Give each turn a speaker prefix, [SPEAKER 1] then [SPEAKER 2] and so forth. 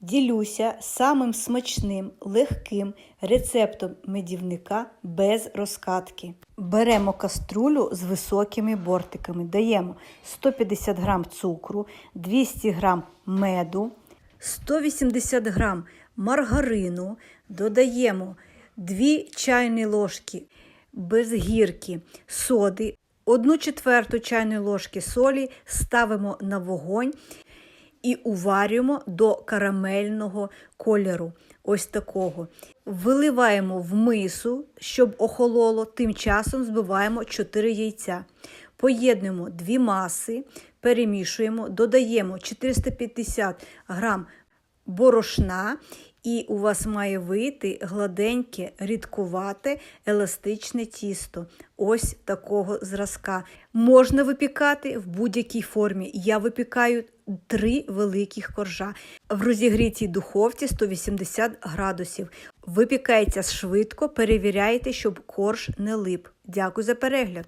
[SPEAKER 1] Ділюся самим смачним, легким рецептом медівника без розкатки. Беремо каструлю з високими бортиками, даємо 150 г цукру, 200 г меду, 180 г маргарину, додаємо 2 чайні ложки без гірки соди, 1 четверту чайної ложки солі ставимо на вогонь і уварюємо до карамельного кольору. Ось такого. Виливаємо в мису, щоб охололо, тим часом збиваємо 4 яйця. Поєднуємо дві маси, перемішуємо, додаємо 450 грам борошна, і у вас має вийти гладеньке, рідкувате, еластичне тісто. Ось такого зразка. Можна випікати в будь-якій формі. Я випікаю три великих коржа в розігрітій духовці 180 градусів. Випікається швидко, перевіряйте, щоб корж не лип. Дякую за перегляд!